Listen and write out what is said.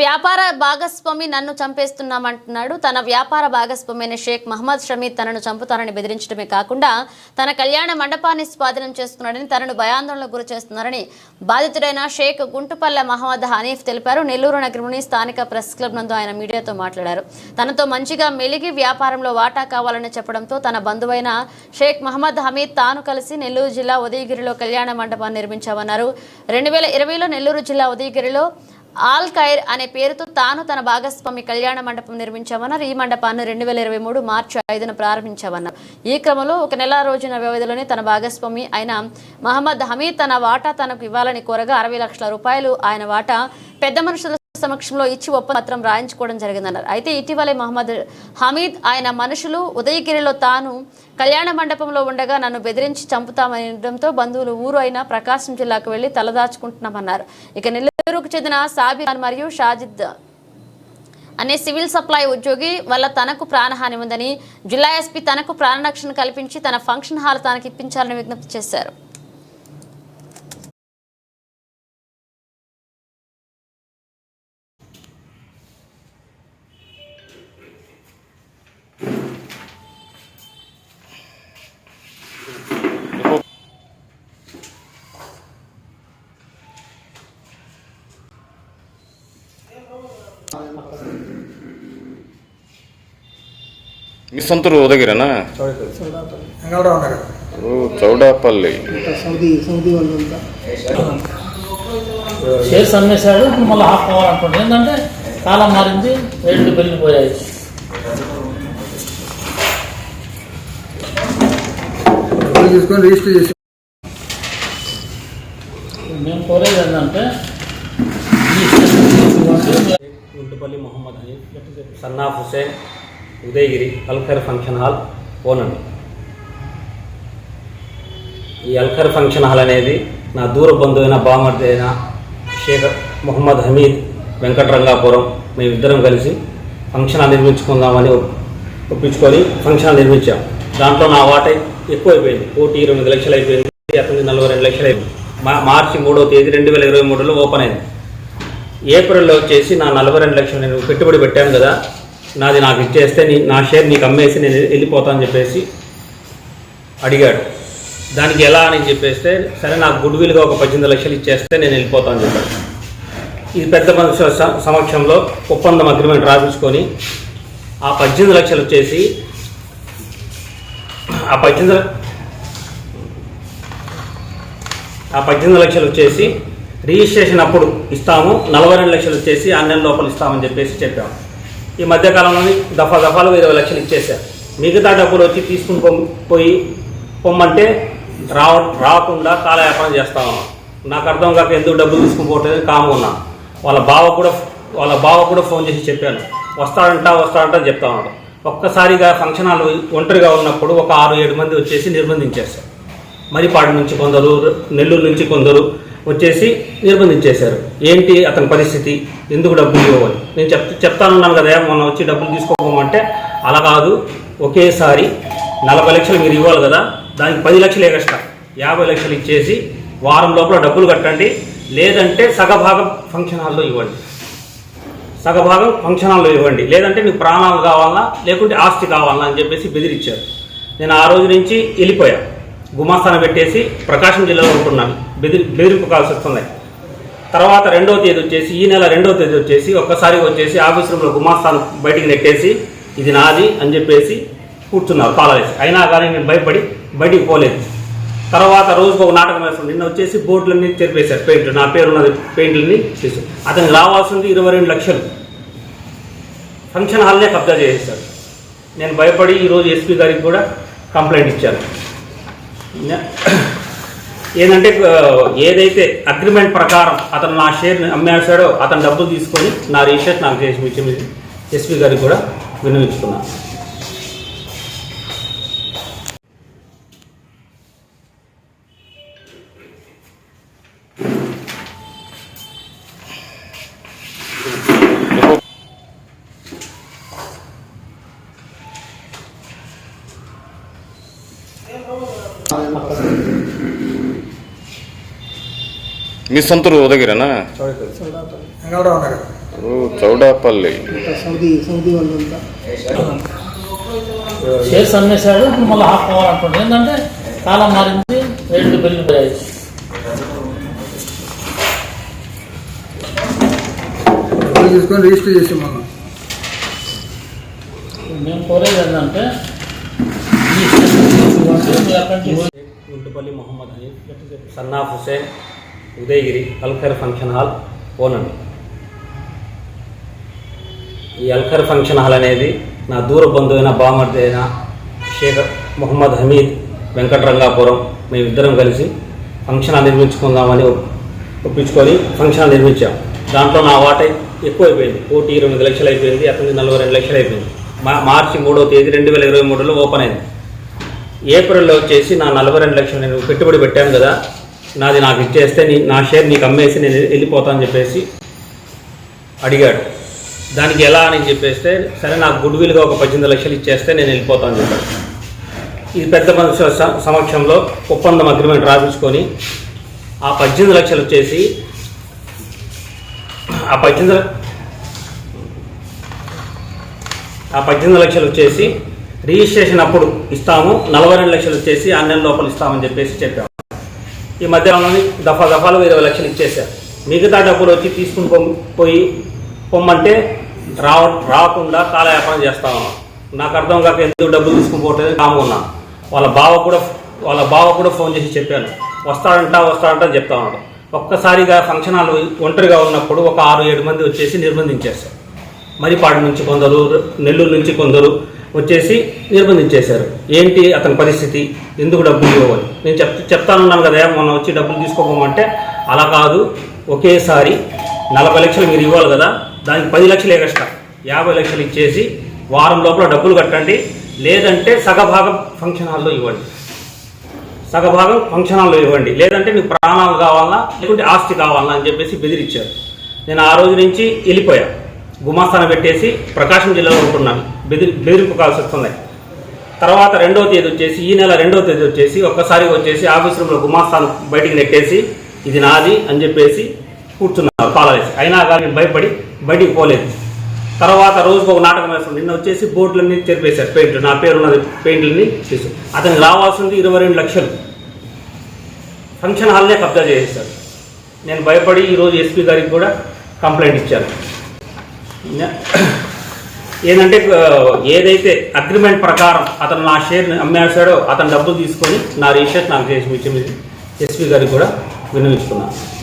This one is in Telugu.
వ్యాపార భాగస్వామి నన్ను చంపేస్తున్నామంటున్నాడు. తన వ్యాపార భాగస్వామైన షేక్ మహమ్మద్ షమీద్ తనను చంపుతారని బెదిరించడమే కాకుండా తన కళ్యాణ మండపాన్ని స్వాధీనం చేసుకున్నాడని తనను భయాందోళనకు గురి చేస్తున్నారని బాధితుడైన షేక్ గుంటుపల్లె మహమ్మద్ హనీఫ్ తెలిపారు. నెల్లూరు నగరంలోని స్థానిక ప్రెస్ క్లబ్ నందు ఆయన మీడియాతో మాట్లాడారు. తనతో మంచిగా మెలిగి వ్యాపారంలో వాటా కావాలని చెప్పడంతో తన బంధువైన షేక్ మహమ్మద్ హమీద్ తాను కలిసి నెల్లూరు జిల్లా ఉదయగిరిలో కళ్యాణ మండపాన్ని నిర్మించామన్నారు. రెండు వేల ఇరవైలో నెల్లూరు జిల్లా ఉదయగిరిలో ఆల్ ఖైర్ అనే పేరుతో తాను తన భాగస్వామి కళ్యాణ మండపం నిర్మించామన్నారు. ఈ మండపాన్ని రెండు వేల ఇరవై మూడు మార్చి ఐదున ప్రారంభించామన్నారు. ఈ క్రమంలో ఒక నెల రోజున వ్యవధిలోనే తన భాగస్వామి అయిన మహమ్మద్ హమీద్ తన వాటా తనకు ఇవ్వాలని కోరగా అరవై లక్షల రూపాయలు ఆయన వాటా పెద్ద మనుషుల సమక్షంలో ఇచ్చి ఒప్పందం రాయించుకోవడం జరిగిందన్నారు. అయితే ఇటీవలే మహమ్మద్ హమీద్ ఆయన మనుషులు ఉదయగిరిలో తాను కళ్యాణ మండపంలో ఉండగా నన్ను బెదిరించి చంపుతామనడంతో బంధువులు ఊరు అయిన ప్రకాశం జిల్లాకు వెళ్ళి తలదాచుకుంటున్నామన్నారు. ఇక నెల్లూరుకు చెందిన సాబిర్ మరియు షాజిద్ అనే సివిల్ సప్లై ఉద్యోగి వల్ల తనకు ప్రాణహాని ఉందని జిల్లా ఎస్పీ తనకు ప్రాణరక్షణ కల్పించి తన ఫంక్షన్ హాల్ తనకు ఇప్పించాలని విజ్ఞప్తి చేశారు. మీ సొంతూరు ఉదగిరేనా నగర్ ఓ చౌడాపల్లి. సౌదీ సౌదీ వాళ్ళంతా. షేర్స్ అమ్మేశాడు ఇప్పుడు మళ్ళీ హాఫ్ కావాలనుకోండి ఏంటంటే కాలం మారింది రేట్లు పెరిగిపోయాయి. డబ్బులు తీసుకొని రిజిస్టర్ చేసి మేము కోరేది ఏంటంటే Guntupalli Mohammed Hanif son of Hussain Udayagiri Alkar function hall ఓనండి. ఈ అల్కర్ ఫంక్షన్ హాల్ అనేది నా దూర బంధువైన బామర్ది అయిన షేక్ మొహమ్మద్ హమీద్ వెంకటరంగాపురం మేమిద్దరం కలిసి ఫంక్షన్ హాల్ నిర్మించుకుందామని ఒప్పించుకొని ఫంక్షన్ హాల్ నిర్మించాం. దాంట్లో నా వాట ఎక్కువైపోయింది. కోటి ఇరవై ఎనిమిది లక్షలు అయిపోయింది. అతని నలభై రెండు లక్షలు అయిపోయింది మా మార్చి మూడో తేదీ రెండు వేల ఇరవై మూడులో ఓపెన్ అయింది. ఏప్రిల్లో వచ్చేసి నా నలభై రెండు లక్షలు నేను పెట్టుబడి పెట్టాను కదా నాది నాకు ఇచ్చేస్తే నీ నా షేర్ నీకు అమ్మేసి నేను వెళ్ళిపోతాను చెప్పేసి అడిగాడు. దానికి ఎలా అని చెప్పేస్తే సరే నాకు గుడ్ విల్గా ఒక పద్దెనిమిది లక్షలు ఇచ్చేస్తే నేను వెళ్ళిపోతాను చెప్పాడు. ఇది పెద్ద మనుషుల సమక్షంలో ఒప్పందం అగ్రిమెంట్ రాపించుకొని ఆ పద్దెనిమిది లక్షలు వచ్చేసి ఆ పద్దెనిమిది ఆ పద్దెనిమిది లక్షలు వచ్చేసి రిజిస్ట్రేషన్ అప్పుడు ఇస్తాము నలభై రెండు లక్షలు వచ్చేసి ఆ నెల లోపల ఇస్తామని చెప్పేసి చెప్పాము. ఈ మధ్యకాలంలోని దఫా దఫాలు ఇరవై లక్షలు ఇచ్చేసారు మిగతా డబ్బులు వచ్చి తీసుకుని పోయి పొమ్మంటే రావ రాకుండా కాలయాపన చేస్తాము నాకు అర్థం కాక ఎందుకు డబ్బులు తీసుకుని పోవట్లేదు కాము ఉన్నా. వాళ్ళ బావ కూడా వాళ్ళ బావ కూడా ఫోన్ చేసి చెప్పాను. వస్తాడంట వస్తాడంట అని చెప్తా ఉన్నాడు. ఒక్కసారిగా ఫంక్షన్ హాల్ ఒంటరిగా ఉన్నప్పుడు ఒక ఆరు ఏడు మంది వచ్చేసి నిర్బంధించేస్తారు మరిపాడు నుంచి కొందరు నెల్లూరు నుంచి కొందరు వచ్చేసి నిర్బంధించేశారు. ఏంటి అతని పరిస్థితి? ఎందుకు డబ్బులు ఇవ్వాలి నేను చెప్ చెప్తానున్నాను కదా మొన్న వచ్చి డబ్బులు తీసుకోమంటే అలా కాదు. ఒకేసారి నలభై లక్షలు మీరు ఇవ్వాలి కదా దానికి పది లక్షలు ఎగస్ట్రా యాభై లక్షలు ఇచ్చేసి వారం లోపల డబ్బులు కట్టండి. లేదంటే సగభాగం ఫంక్షన్ హాల్లో ఇవ్వండి. సగభాగం ఫంక్షన్ హాల్లో ఇవ్వండి. లేదంటే నీకు ప్రాణాలు కావాలా లేకుంటే ఆస్తి కావాలా అని చెప్పేసి బెదిరించారు. నేను ఆ రోజు నుంచి వెళ్ళిపోయా. గుమాస్తాన పెట్టేసి ప్రకాశం జిల్లాలో ఉంటున్నాను. బెదిరి బెదిరింపు కాల్స్ వస్తుంది. తర్వాత రెండవ తేదీ వచ్చేసి ఈ నెల రెండవ తేదీ వచ్చేసి ఒక్కసారి వచ్చేసి ఆఫీస్ రూమ్లో గుమాస్తాను బయటికి నెట్టేసి ఇది నాది అని చెప్పేసి కూర్చున్నారు కాలేజ్ అయినా కానీ నేను భయపడి బయటికి పోలేదు. తర్వాత రోజుకు ఒక నాటకం వేస్తాను. నిన్న వచ్చేసి బోర్డులన్నీ చెరిపేశారు పెయింట్ నా పేరు ఉన్నది పెయింట్లన్నీ చేసి అతనికి రావాల్సింది ఇరవై రెండు లక్షలు. ఫంక్షన్ హాల్నే కబ్జా చేసేసారు నేను భయపడి ఈరోజు ఎస్పీ గారికి కూడా కంప్లైంట్ ఇచ్చాను. ఏంటంటే ఏదైతే అగ్రిమెంట్ ప్రకారం అతను నా షేర్ని అమ్మేసాడో అతను డబ్బులు తీసుకొని నా రిజిస్టర్ నాకు చేసి ఇచ్చి ఎస్పీ గారికి కూడా విన్నవించుకున్నాను మీ సొంతూరు ఉదగిరేనా ఇప్పుడు చౌడాపల్లి. సౌదీ సౌదీ వాళ్ళంతా. షేర్స్ అమ్మేశాడు ఇప్పుడు మళ్ళీ హాఫ్ కావాలంటుండే ఏంటంటే కాలం మారింది రేట్లు పెరిగిపోయాయి. తీసుకొని రిజిస్టర్ చేసి మనం మేము కోరేది ఏంటంటే Guntupalli Mohammed son of Hussain Udayagiri Alkhar function hall ఓనండి. ఈ అల్ఖర్ ఫంక్షన్ హాల్ అనేది నా దూర బంధువైన బామర్ది అయిన షేఖ్ మొహమ్మద్ హమీద్ వెంకటరంగాపురం మేమిద్దరం కలిసి ఫంక్షన్ హాల్ నిర్మించుకుందామని ఒప్పించుకొని ఫంక్షన్ హాల్ నిర్మించాం. దాంట్లో నా వాట ఎక్కువైపోయింది. కోటి ఇరవై ఎనిమిది లక్షలు అయిపోయింది. అతని నలభై రెండు లక్షలు అయిపోయింది. మా మార్చి మూడవ తేదీ రెండు వేల ఇరవై మూడులో ఓపెన్ అయింది. ఏప్రిల్లో వచ్చేసి నా నలభై రెండు లక్షలు నేను పెట్టుబడి పెట్టాను కదా నాది నాకు ఇచ్చేస్తే నీ నా షేర్ నీకు అమ్మేసి నేను వెళ్ళిపోతాను చెప్పేసి అడిగాడు. దానికి ఎలా అని చెప్పేస్తే సరే నాకు గుడ్ విల్గా ఒక పద్దెనిమిది లక్షలు ఇచ్చేస్తే నేను వెళ్ళిపోతాను చెప్పాడు. ఇది పెద్ద మనుషుల సమక్షంలో ఒప్పందం అగ్రిమెంట్ రాపించుకొని ఆ పద్దెనిమిది లక్షలు వచ్చేసి ఆ పద్దెనిమిది ఆ పద్దెనిమిది లక్షలు వచ్చేసి రిజిస్ట్రేషన్ అప్పుడు ఇస్తాము నలభై రెండు లక్షలు వచ్చేసి ఆ నెల లోపల ఇస్తామని చెప్పేసి చెప్పాము ఈ మధ్యకాలంలో దఫా దఫాలు ఇరవై లక్షలు ఇచ్చేసారు మిగతా డబ్బులు వచ్చి తీసుకుని పొమ్- పోయి పొమ్మంటే రావ రాకుండా కాలయాపన చేస్తా ఉన్నాం. నాకు అర్థం కాక ఎందుకు డబ్బులు తీసుకుని పోవట్లేదు కాము వాళ్ళ బావ కూడా వాళ్ళ బావ కూడా ఫోన్ చేసి చెప్పాను. వస్తాడంట వస్తాడంట అని చెప్తా ఉన్నాడు. ఒక్కసారిగా ఫంక్షన్ హాల్ ఒంటరిగా ఉన్నప్పుడు ఒక ఆరు ఏడు మంది వచ్చేసి నిర్బంధించేస్తారు మరిపాడు నుంచి కొందరు నెల్లూరు నుంచి కొందరు వచ్చేసి నిర్బంధించేశారు. ఏంటి అతని పరిస్థితి? ఎందుకు డబ్బులు ఇవ్వాలి నేను చెప్ చెప్తానున్నాను కదా మొన్న వచ్చి డబ్బులు తీసుకోపోమంటే? అలా కాదు. ఒకేసారి నలభై లక్షలు మీరు ఇవ్వాలి కదా దానికి పది లక్షలు ఎక్స్ట్రా యాభై లక్షలు ఇచ్చేసి వారం లోపల డబ్బులు కట్టండి. లేదంటే సగభాగం ఫంక్షన్ హాల్లో ఇవ్వండి. సగభాగం ఫంక్షన్ హాల్లో ఇవ్వండి. లేదంటే నీకు ప్రాణాలు కావాలా లేకుంటే ఆస్తి కావాలా అని చెప్పేసి బెదిరించారు నేను ఆ రోజు నుంచి వెళ్ళిపోయాను గుమాస్తాన పెట్టేసి ప్రకాశం జిల్లాలో ఉంటున్నాను బెదిరి బెదిరింపు కాల్సి వస్తున్నాయి. తర్వాత రెండవ తేదీ వచ్చేసి ఈ నెల రెండవ తేదీ వచ్చేసి ఒక్కసారి వచ్చేసి ఆఫీస్ రూమ్లో గుమాస్తాను బయటికి నెట్టేసి ఇది నాది అని చెప్పేసి కూర్చున్నారు కాలేసి అయినా కానీ భయపడి బయటికి పోలేదు. తర్వాత రోజుకు ఒక నాటకం వేస్తుంది నిన్న వచ్చేసి బోర్డులన్నీ తెరిపేశారు. పెయింట్ నా పేరు ఉన్నది పెయింట్లన్నీ తీసు. అతనికి రావాల్సింది ఇరవై రెండు లక్షలు. ఫంక్షన్ హాల్నే కబ్జా చేసేసారు నేను భయపడి ఈరోజు ఎస్పీ గారికి కూడా కంప్లైంట్ ఇచ్చాను. ఏంటంటే ఏదైతే అగ్రిమెంట్ ప్రకారం అతను నా షేర్ని అమ్మేశాడో అతను డబ్బులు తీసుకొని నా రిజిస్ట్రేషన్ నాకు చేసి ఎస్పీ గారికి కూడా విన్నవించుకున్నాను